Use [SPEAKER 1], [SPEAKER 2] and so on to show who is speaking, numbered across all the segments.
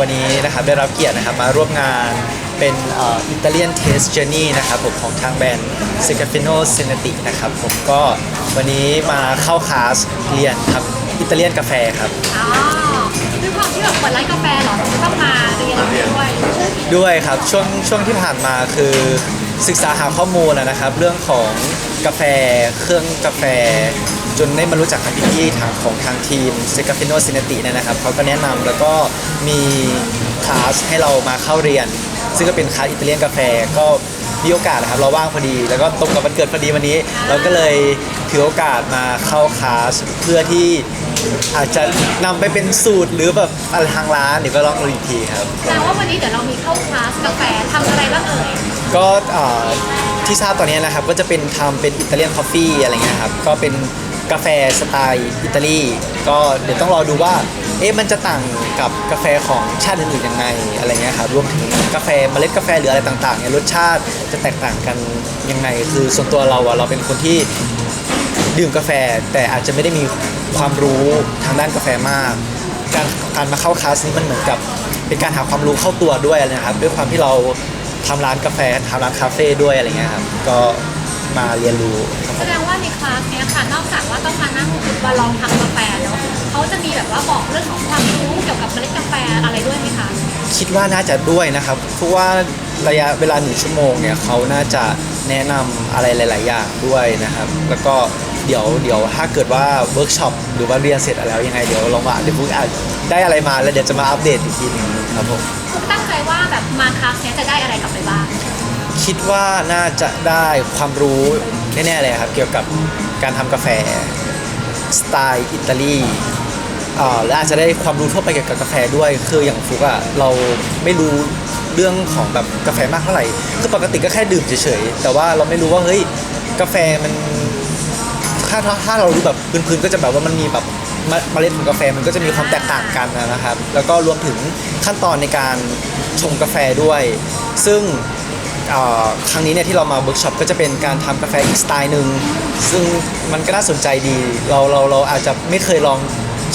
[SPEAKER 1] วันนี้นะครับได้รับเกียรตินะครับมาร่วมงานเป็นอิตาเลียนเทสเจอร์นี่นะครับผมของทางแบรนด์เซกาฟิโนเซนตินะครับผมก็วันนี้มาเข้าคลาสเรียนทำอิตาเลียนกาแฟครับ
[SPEAKER 2] อ๋อด้วยความที่แบบเปิดร้านกาแฟเหรอถึงต้องมาเรียนด้วย
[SPEAKER 1] ด้วยครับช่วงช่วงที่ผ่านมาคือ ศึกษาหาข้อมูลนะครับ เรื่องของกาแฟเครื่องกาแฟ จนได้มารู้จักกับพี่ๆทางของทางทีมเซกาฟิโนซินติเนี่ยนะครับเขาก็แนะนำแล้วก็มีคลาสให้เรามาเข้าเรียน ซึ่งก็เป็นคลาสอิตาเลียนกาแฟก็มีโอกาสนะครับเราว่างพอดีแล้วก็ตรงกับวันเกิดพอดีวันนี้ เราก็เลยถือโอกาสมาเข้าคลาสเพื่อที่อาจจะนำไปเป็นสูตรหรือแบบอะไรทางร้านเดี๋ยวก็ลองดูอีกทีครับ
[SPEAKER 2] แสดงว่าวันนี้เดี๋ยวเรามีเข้าคลาสกาแฟทำอะไรบ้างเอ่ย
[SPEAKER 1] ก็อ่อที่ทราบตอนนี้นะครับก็จะเป็นทำเป็นอิตาเลียนคอฟฟี่อะไรเงี้ยครับก็เป็นกาแฟสไตล์อิตาลีก็เดี๋ยวต้องรอดูว่าเอ๊ะมันจะต่างกับกาแฟของชาติอื่นๆยังไงอะไรเงี้ยครับรวมถึงกาแฟเมล็ดกาแฟหรืออะไรต่างๆเนี่ยรสชาติจะแตกต่างกันยังไง คือส่วนตัวเราอะเราเป็นคนที่ ดื่มกาแฟแต่อาจจะไม่ได้มีความรู้ทางด้านกาแฟมาก การการมาเข้าคลาสนี้มันเหมือนกับ เป็นการหาความรู้เข้าตัวด้วยนะครับ ด้วยความที่เรา ทำร้านกาแฟทำร้านคาเฟ่ด้วยอะไรเงี้ยครับก็มาเรียนรู้ครับผ
[SPEAKER 2] แส
[SPEAKER 1] ม
[SPEAKER 2] ดงว่าในคลาสเนี้ยค่ะนอกจากว่าต้องมานั่งมาลองทำกาแฟเนาะเขาจะมีแบบว่าบอกเรื่องของความรู้เกี่ยวกับเมล็ดกาแฟอะไรด้วยไหมคะ
[SPEAKER 1] คิดว่าน่าจะด้วยนะครับ เพราะว่าระยะเวลาหนึ่งชั่วโมงเนี่ยเขาน่าจะแนะนำอะไรหลาย ๆ อย่างด้วยนะครับ แล้วก็เดี๋ยวเดี๋ยวถ้าเกิดว่าเวิร์กช็อปหรือว่าเรียนเสร็จแล้วยังไงเดี๋ยวลองมาเดี๋ยวพูดอาจได้อะไรมาแล้วเดี๋ยวจะมาอัปเดตอีกทีหนึงครับผม
[SPEAKER 2] คุณตั้งใจว่าแบบ มาคลาสเนี้ยจะได้อะไรกลับไปบ้าง
[SPEAKER 1] คิดว่าน่าจะได้ความรู้แน่ๆเลยครับ เกี่ยวกับการทำกาแฟสไตล์อิตาลีอ่าและอาจจะได้ความรู้ทั่วไปเกี่ยวกับกาแฟด้วย คืออย่างฟุกอะเราไม่รู้เรื่องของแบบกาแฟมากเท่าไหร่ คือปกติก็แค่ดื่มเฉยๆ แต่ว่าเราไม่รู้ว่าเฮ้ยกาแฟมันถ้าถ้าถ้าเรารู้แบบพื้นๆก็จะแบบว่ามันมีแบบมเมล็ดของกาแฟมันก็จะมีความแตกต่างกันนะครับ แล้วก็รวมถึงขั้นตอนในการ ชงกาแฟด้วย ซึ่งเอ่อครั้งนี้เนี่ยที่เรามาเวิร์กช็อปก็จะเป็นการทำกาแฟอีกสไตล์หนึ่งซึ่งมันก็น่าสนใจดี เราเราเราอาจจะไม่เคยลอง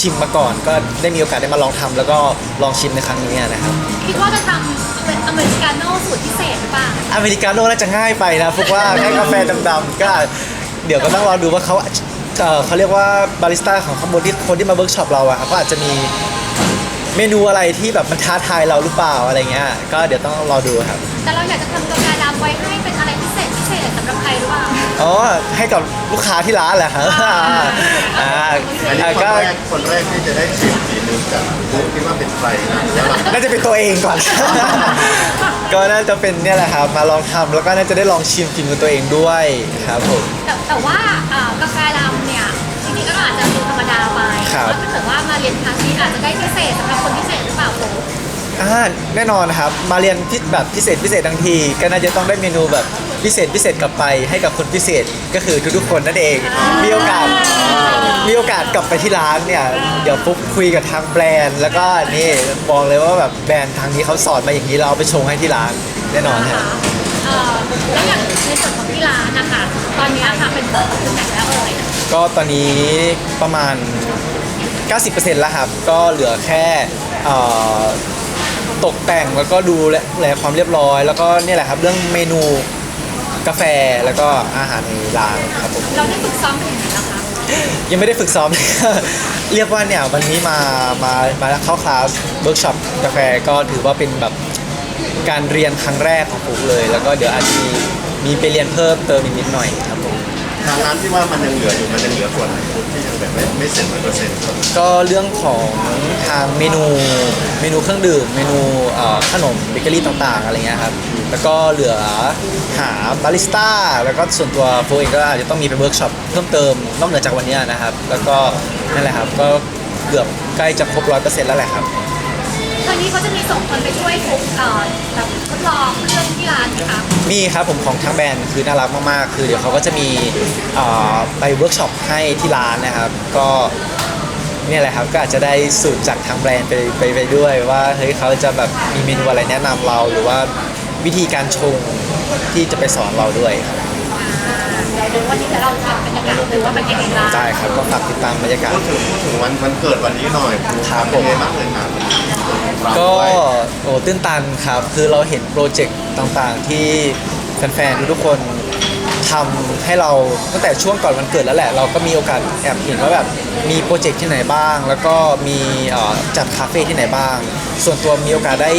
[SPEAKER 1] ชิมมาก่อน ก็ได้มีโอกาสได้มาลองทำแล้วก็ลองชิมในครั้งนี้นะครับ
[SPEAKER 2] คิดว่าจะทำเป็นอเมริกาโน่สูตรพิเศษหรือเปล่า
[SPEAKER 1] อเมริกาโน่น่าจะง่ายไปนะพวกว่าแค่กาแฟดำๆก็เดี๋ยวก็ต้องรอดูว่าเขาเอ่อเขาเรียกว่าบาริสต้าของข้างบนที่คนที่มาเวิร์กช็อปเราอะครับก็อาจจะมี เมนูอะไรที่แบบมันท้าทายเราหรือเปล่าอะไรเงี้ยก็เดี๋ยวต้องรอดูครับ
[SPEAKER 2] แต่เราอยากจะทำกาแฟดำไว้ให้เป็นอะไรพิเศษพิเศษสำหรับใครหรือเปล่า
[SPEAKER 1] อ๋อให้กับลูกค้าที่ร้านแหละครับอ่า
[SPEAKER 3] อันนี้
[SPEAKER 1] อ่า
[SPEAKER 3] คน
[SPEAKER 1] ก็
[SPEAKER 3] แรกคนแรกที่จะได้ชิมฝีมือจากบุ๊กคิดว่าเป็นใครนะแล้วเรา
[SPEAKER 1] น่าจะเป็นตัวเองก่อน ก็น่าจะเป็นเนี่ยแหละครับมาลองทำแล้วก็น่าจะได้ลองชิมฝีมือตัวเองด้วยครับผม
[SPEAKER 2] แต่แต่ว่าอ่ากาแฟดำเนี่ยจริงๆก็อาจจะดูธรรมดาไป
[SPEAKER 1] ครับ
[SPEAKER 2] แต่ว่าถ้าเกิดว่ามาเรียนคลาส เศษสำหรับคนพิเศษหรือเปล่าโค้ช
[SPEAKER 1] อ่าแน่นอนครับมาเรียนพิแบบพิเศษพิเศษทั้งที ก็น่าจะต้องได้เมนูแบบพิเศษพิเศษกลับไปให้กับคนพิเศษก็คือทุกๆคนนั่นเอง มีโอกาสมีโอกาสกลับไปที่ร้านเนี่ยเดี๋ยวปุ๊บคุยกับทางแบรนด์ แล้วก็นี่บอกเลยว่าแบบแบรนด์ทางนี้เขาสอนมาอย่างนี้เราเอาไปชงให้ที่ร้านแน่นอนครับ
[SPEAKER 2] เอ่อแล้วอย่างในส่วนของที่ร้านนะคะ ตอนนี้ค่ะเป็นเปิดถึงไหนแล้วเอ่ย
[SPEAKER 1] ก็ตอนนี้ประมาณ 90%แล้วครับ ก็เหลือแค่เอ่อตกแต่งแล้วก็ดูแลแลความเรียบร้อย แล้วก็เนี่ยแหละครับเรื่องเมนูกาแฟแล้วก็อาหารในร้านครับผม
[SPEAKER 2] เราได้ฝึกซ้อมเป็นยังไงแล้วคะ
[SPEAKER 1] ยังไม่ได้ฝึกซ้อม เรียกว่าเนี่ยวันนี้มา มา มาเข้าคลาสเวิร์กช็อปกาแฟก็ถือว่าเป็นแบบการเรียนครั้งแรกของผมเลย แล้วก็เดี๋ยวอาจจะมีมีไปเรียนเพิ่มเติมอีกนิดหน่อยครับผม
[SPEAKER 3] ทางร้านที่ว่ามันยังเหลืออยู่มันยังเหลือส่วนไหนที่ยังแบบไม่ไม่เสร็จร้อยเปอร์เซ็นต์
[SPEAKER 1] ก็เรื่องของทางเมนูเมนูเครื่องดื่ม เมนูเอ่อขนมเบเกอรี่ต่างๆอะไรเงี้ยครับแล้วก็เหลือหาบาริสต้าแล้วก็ส่วนตัวโฟเองก็อาจจะต้องมีไปเวิร์กช็อปเพิ่มเติมนอกเหนือจากวันเนี้ยนะครับ แล้วก็นั่นแหละครับก็เกือบใกล้จะครบร้อยเปอร์เซ็นต์แล้วแหละครับ
[SPEAKER 2] ตอนนี้เขาจะมีส่งคนไปช่วยฟุกเอ่อแบบทดลองเครื่องที่ร้านไหมคะ
[SPEAKER 1] มีครับผมของทางแบรนด์คือน่ารักมากๆ คือเดี๋ยวเขาก็จะมีเอ่อไปเวิร์กช็อปให้ที่ร้านนะครับ ก็เนี่ยแหละครับก็อาจจะได้สูตรจากทางแบรนด์ไปไปไปด้วยว่าเฮ้ยเขาจะแบบมีเมนูอะไรแนะนำเรา หรือว่าวิธีการชงที่จะไปสอนเราด้วยครับ
[SPEAKER 2] อ่าเดี๋ยวเดี๋ยววันนี้เดี๋ยวเราทำบรรยากาศดูว่าเป็นยังไงบ้าง
[SPEAKER 1] ได้ครับก็ฝากติดตามบรรยากาศ
[SPEAKER 3] พูดถึงพูดถึงวันวันเกิดวันนี้หน่อย
[SPEAKER 1] ครับผม
[SPEAKER 3] เป็นไงบ้างเลยครับ
[SPEAKER 1] ก็โอ้ตื้นตันครับ คือเราเห็นโปรเจกต์ต่างๆ ที่แฟนๆทุกคน ทำให้เราตั้งแต่ช่วงก่อนวันเกิดแล้วแหละ เราก็มีโอกาสแอบเห็นว่าแบบมีโปรเจกต์ที่ไหนบ้าง แล้วก็มีเอ่อจัดคาเฟ่ที่ไหนบ้าง ส่วนตัวมีโอกาสได้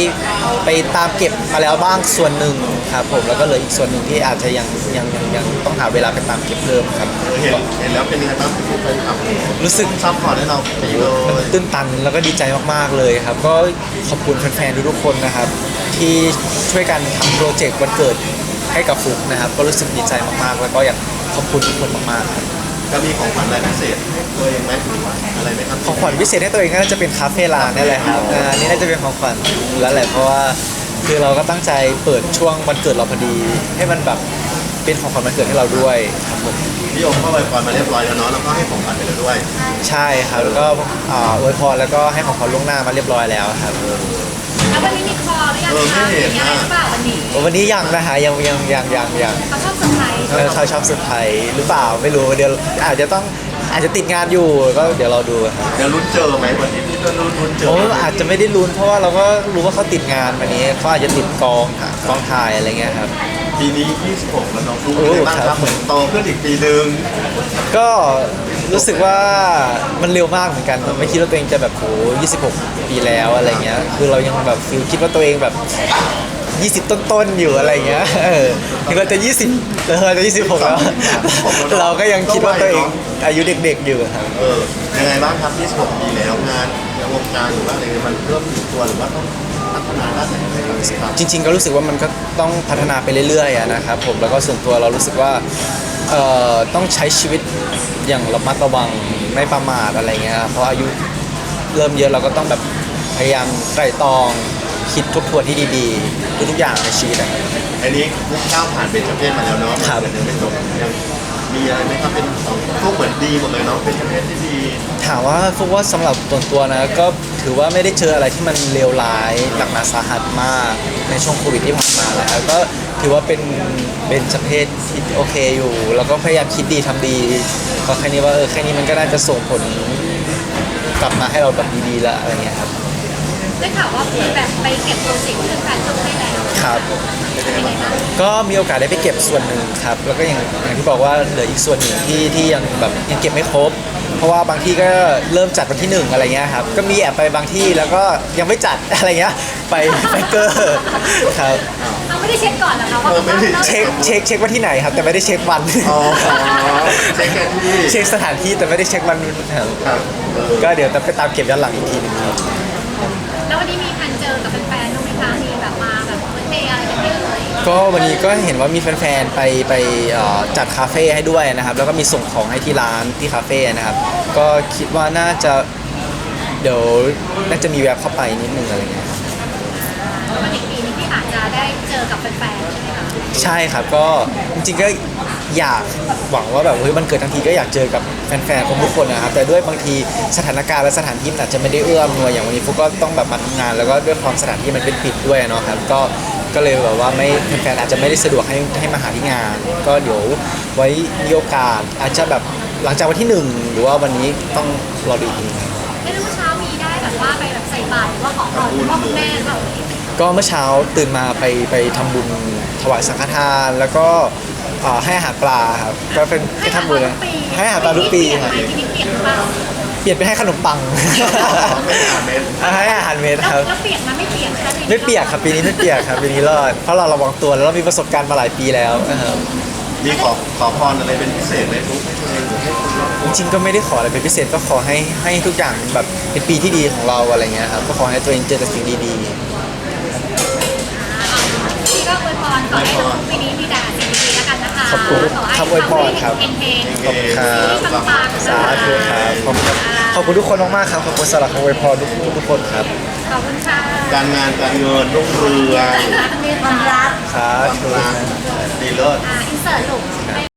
[SPEAKER 1] ไปตามเก็บมาแล้วบ้างส่วนหนึ่งครับผมแล้วก็เหลืออีกส่วนหนึ่งที่อาจจะยังยังยังยังต้องหาเวลาไปตามเก็บเพิ่มครับ
[SPEAKER 3] เห็นเห็นแล้วเป็นยังไงบ้างทุกคนครับ
[SPEAKER 1] รู้สึก
[SPEAKER 3] ซัพพอร์ตให้เราดีเล
[SPEAKER 1] มัน
[SPEAKER 3] ย
[SPEAKER 1] ตื้นตันแล้วก็ดีใจมากๆเลยครับ ก็ขอบคุณแฟนๆทุกๆคนนะครับ ที่ช่วยกันทำโปรเจกต์วันเกิด ให้กับฟุกนะครับ ก็รู้สึกดีใจมากๆ แล้วก็อยากขอบคุณทุกคนมากๆครับ
[SPEAKER 3] จะมีของขวัญอะไรพิเศษตัวเองไหมอะไรไหมครับ
[SPEAKER 1] ของขวัญพิเศษให้ตัวเองก็น่าจะเป็นคาเฟ่ร้านนี่แหละครับอ่าอันนี้น่าจะเป็นของขวัญแล้วแหละเพราะว่าคือเราก็ตั้งใจเปิดช่วงวันเกิดเราพอดี ให้มันแบบเป็นของขวัญวันเกิดให้เราด้วยครับผม
[SPEAKER 3] พี่โอมก็ไวยพรมาเรียบร้อยแล้วเนาะแล้วก็ให้ของขวัญไปแล้วด้วย
[SPEAKER 1] ใช่ครับแล้วก็อ่าอวยพรแล้วก็ให้ของขวัญล่วงหน้ามาเรียบร้อยแล้วครับ
[SPEAKER 2] แล้ววันนี้มีคอหรือยังคะหรือยังไงหรือเปล่าวันนี้
[SPEAKER 1] วันนี้ยังนะฮะยังยังยังยังยัง
[SPEAKER 2] เขาชอบเซอร์ไพรส์
[SPEAKER 1] เออเขาชอบเซอร์ไพรส์หรือเปล่าไม่รู้เดี๋ยวอาจจะต้องอาจจะติดงานอยู่ก็เดี๋ยวเราดูครับ
[SPEAKER 3] เดี๋ยวลุ้นเจอไหมวันนี้พี่ต้นลุ้นลุ้นเจอ
[SPEAKER 1] โอ้
[SPEAKER 3] ไหม
[SPEAKER 1] อาจจะไม่ได้ลุ้นเพราะว่าเราก็รู้ว่าเขาติดงานวันนี้เขาอาจจะติดกองค่ะกองถ่ายอะไรเงี้ยครับ
[SPEAKER 3] ปีนี้ 26 แล้วน้องฟลุ๊ก
[SPEAKER 1] โอ้
[SPEAKER 3] เป็นไงบ้าง
[SPEAKER 1] ค
[SPEAKER 3] ค
[SPEAKER 1] รั
[SPEAKER 3] รับบเหมือนโตขึ้นอีกปีหนึ่ง
[SPEAKER 1] ก็รู้สึกว่ามันเร็วมากเหมือนกันไม่คิดว่าตัวเองจะแบบโห26 ปีแล้วอะไรเงี้ยคือเรายังแบบฟิลคิดว่าตัวเองแบบ 20 ต้นๆอยู่อะไรเงี้ยเออถึงเราจะ 20เราจะ 26 แล้ว เราก็ยังคิดว่าตัวเองอายุเด็กๆอยู่ครับ
[SPEAKER 3] เออยังไงบ้างครับ26ปีแล้วงานในวงการหรือว่าอะไรเนี่ยมันเริ่มถึงตัวหรือว่าต้องพัฒนาด้านไหนอะไรบ้างครับ
[SPEAKER 1] จริง ๆ ก็รู้สึกว่ามันก็ต้องพัฒนาไปเรื่อยๆอะนะครับผมแล้วก็ส่วนตัวเรารู้สึกว่าเอ่อต้องใช้ชีวิตอย่างระมัดระวังไม่ประมาทอะไรเงี้ยครับเพราะอายุเริ่มเยอะเราก็ต้องแบบพยายามไตร่ตรอง คิดทบทวนที่ดีๆทุกๆอย่างในชีวิตอะ
[SPEAKER 3] อันนี้มุกก้าวผ่านเป็นเจ้าเพศมาแล้วเนาะ
[SPEAKER 1] ครับ
[SPEAKER 3] มันยังไม่จบยังมีอะไรไหมครับเป็นของพวกเหมือนดีหมดเลยเนาะเป็นเจ้าเพศที่ดี
[SPEAKER 1] ถามว่าพวกว่าสำหรับส่วนตัวนะก็ถือว่าไม่ได้เจออะไรที่มันเลวร้ายหนักหนาสาหัสมากในช่วงโควิดที่ผ่านมาแล้วก็ถือว่าเป็นเป็นสเพศที่โอเคอยู่ แล้วก็พยายามคิดดีทำดีก็แค่นี้ว่าเออแค่นี้มันก็น่าจะส่งผลกลับมาให้เราแบบดีๆแล้วอะไรเงี้ยครับ
[SPEAKER 2] ได้ข่าวว่าแบบไปเก็บโปรเจกต์เรื่องการทำให้แล้ว
[SPEAKER 1] ครับ
[SPEAKER 2] เป็นยังไงบ้าง
[SPEAKER 1] ก็มีโอกาสได้ไปเก็บส่วนหนึ่งครับ แล้วก็อย่างอย่างที่บอกว่าเหลืออีกส่วนหนึ่งที่ที่ยังแบบยังเก็บไม่ครบ เพราะว่าบางที่ก็เริ่มจัดวันที่หนึ่งอะไรเงี้ยครับ ก็มีแอบไปบางที่แล้วก็ยังไม่จัด อะไรเงี้ยไปไปเกอร์ครับ
[SPEAKER 2] เอาไม่ได้เช็คก่อนเหรอคะว่า
[SPEAKER 3] เออไม่ได้
[SPEAKER 1] เช็คเช็คเช็คว่าที่ไหนครับ แต่ไม่ได้เช็ควัน
[SPEAKER 3] อ๋อเช็คแค่ที่
[SPEAKER 1] เช็คสถานที่แต่ไม่ได้เช็ควันครับ
[SPEAKER 3] ครับเออ
[SPEAKER 1] ก็เดี๋ยวจะไปตามเก็บย้อนหลังอีกทีหนึงครับ
[SPEAKER 2] ก็
[SPEAKER 1] วันนี้ก็เห็นว่ามีแฟนๆ ไปไปเอ่อจัดคาเฟ่ให้ด้วยนะครับ แล้วก็มีส่งของให้ที่ร้านที่คาเฟ่นะครับ ก็คิดว่าน่าจะเดี๋ยวน่าจะมีแวบเข้าไปนิดนึงอะไรเงี้ย
[SPEAKER 2] วันอีกปีนี้ที่อาจจะได้เจอกับแฟนๆใช่ไหมคะ
[SPEAKER 1] ใช่ครับก็จริงๆก็อยากหวังว่าแบบเฮ้ยมันเกิดทั้งทีก็อยากเจอกับแฟนๆของทุกคนนะครับ แต่ด้วยบางทีสถานการณ์และสถานที่มันอาจจะไม่ได้เอื้อมหน่วยอย่างวันนี้พวกก็ต้องแบบมาทำงาน แล้วก็ด้วยความสถานที่มันเป็นปิดด้วยเนาะครับก็ ก็เลยแบบว่าไม่แฟนๆอาจจะไม่ได้สะดวกให้ให้มาหาที่งาน ก็เดี๋ยวไว้มีโอกาสอาจจะแบบหลังจากวันที่หนึ่งหรือว่าวันนี้ต้องรอดูอีกทีครับ
[SPEAKER 2] ไม่รู้ว่าเช้ามีได้แบบว่าไปแบบใส่บาตรหรือว่าขอพรคุณพ่อคุณแม่หรือเปล่า
[SPEAKER 1] ก็เมื่อเช้าตื่นมาไปไปทำบุญถวายสังฆทาน แล้วก็อ่าให้อาหารปลาครับก็เป็นไปทำบุญนะให้อาหารปลาทุกปีครับ
[SPEAKER 2] ปีนี้เปลี่ยนหรือเปล่า
[SPEAKER 1] เป ลี่ยนไปให้ขนมปัง
[SPEAKER 3] ไม่หาเม็ด
[SPEAKER 1] ให้อาหารเม็ด
[SPEAKER 2] แล้ว
[SPEAKER 1] ครับ
[SPEAKER 2] แล้วเปลี่ยนมาไม่เปลี่ยนคะ
[SPEAKER 1] ไม่เปียกครับปีนี้ไม่เปียกครับปีนี้รอดเพราะเราระวังตัวแล้วเรามีประสบการณ์มาหลายปีแล้วนะครับ
[SPEAKER 3] มีขอขอพรอะไรเป็นพิเศษไหมทุกให้ตัวเองหรือให้คนรอบ
[SPEAKER 1] จริงๆก็ไม่ได้ขออะไรเป็นพิเศษก็ขอให้ให้ทุกอย่างแบบเป็นปีที่ดีของเราอะไรเงี้ยครับก็ขอให้ตัวเองเจอแต่สิ่งดี
[SPEAKER 2] พี่ก็อวยพรขอให้น้องปีนี้มีแต่สิ่ง
[SPEAKER 1] ขอบคุณ
[SPEAKER 2] ขอให้
[SPEAKER 1] คำอวยพรครับ
[SPEAKER 2] เฮงๆ
[SPEAKER 1] ขอบคุณครับ
[SPEAKER 2] ปังๆ
[SPEAKER 1] ๆสาธุครับขอบคุณครับขอบคุณทุกคนมากๆครับขอบคุณสำหรับคำอวยพรทุกทุกคนครับ
[SPEAKER 2] ขอบคุณค่ะ
[SPEAKER 3] การงานการเงินรุ่งเรือง
[SPEAKER 2] ความรัก
[SPEAKER 1] สาธุ
[SPEAKER 3] รักดีเลิศ
[SPEAKER 2] อ่าอินเสิร์ตลูก